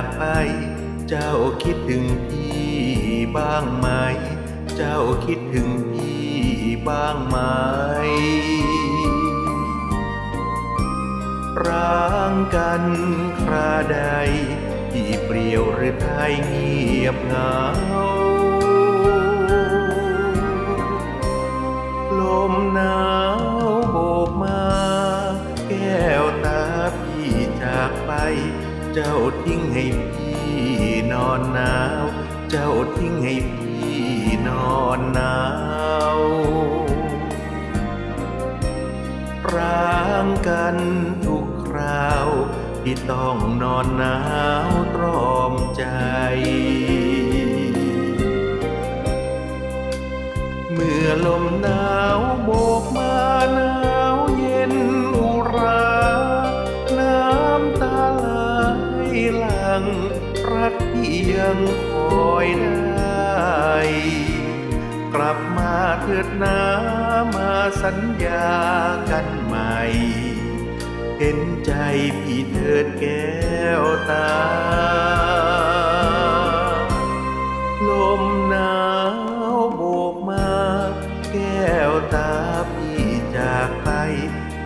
จากไป เจ้าคิดถึงพี่บ้างไหม เจ้าคิดถึงพี่บ้างไหมร้างกันคราใด ที่เปลี่ยวหรือไทยเงียบเหงา ลมหนาวโบกมา แก้วตาพี่จากไป เจ้าทิ้งให้พี่นอนหนาว เจ้าทิ้งให้พี่นอนหนาวร้างกันทุกคราวที่ต้องนอนหนาวตรอมใจ เมื่อลมหนาวโบกมา รักที่ยังคอยได้ กลับมาเถิดนามาสัญญากันใหม่ เห็นใจพี่เถิดแก้วตา ลมหนาวโบกมา แก้วตาพี่จากไป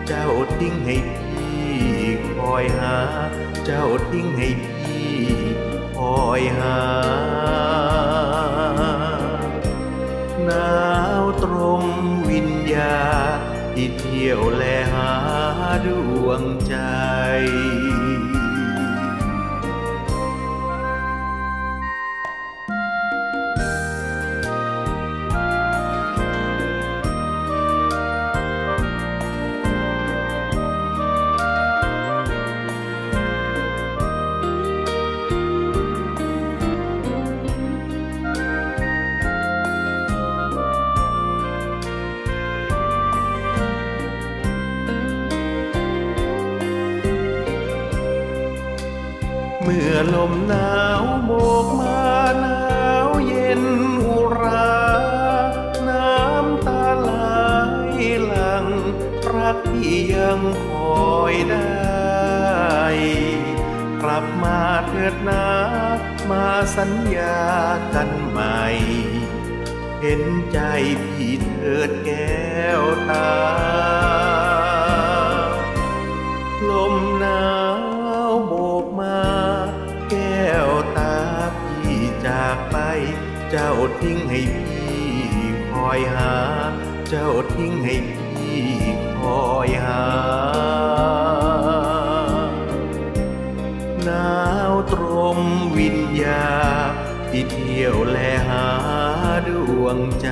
เจ้าทิ้งให้พี่คอยหา เจ้าทิ้งให้พี่ คอยหา หนาวตรงวิญญาที่เที่ยวแลหาดวงใจ เมื่อลมหนาวโบกมาหนาวเย็นอุรา น้ำตาไหลหลังรักที่ยังคอยได้ กลับมาเถิดนามาสัญญากันใหม่ เห็นใจพี่เถิดแก้วตา ลมหนาวโบกมา ไป เจ้าทิ้งให้พี่คอยหา เจ้าทิ้งให้พี่คอยหา หนาวตรมวิญญาที่เที่ยวแลหาดวงใจ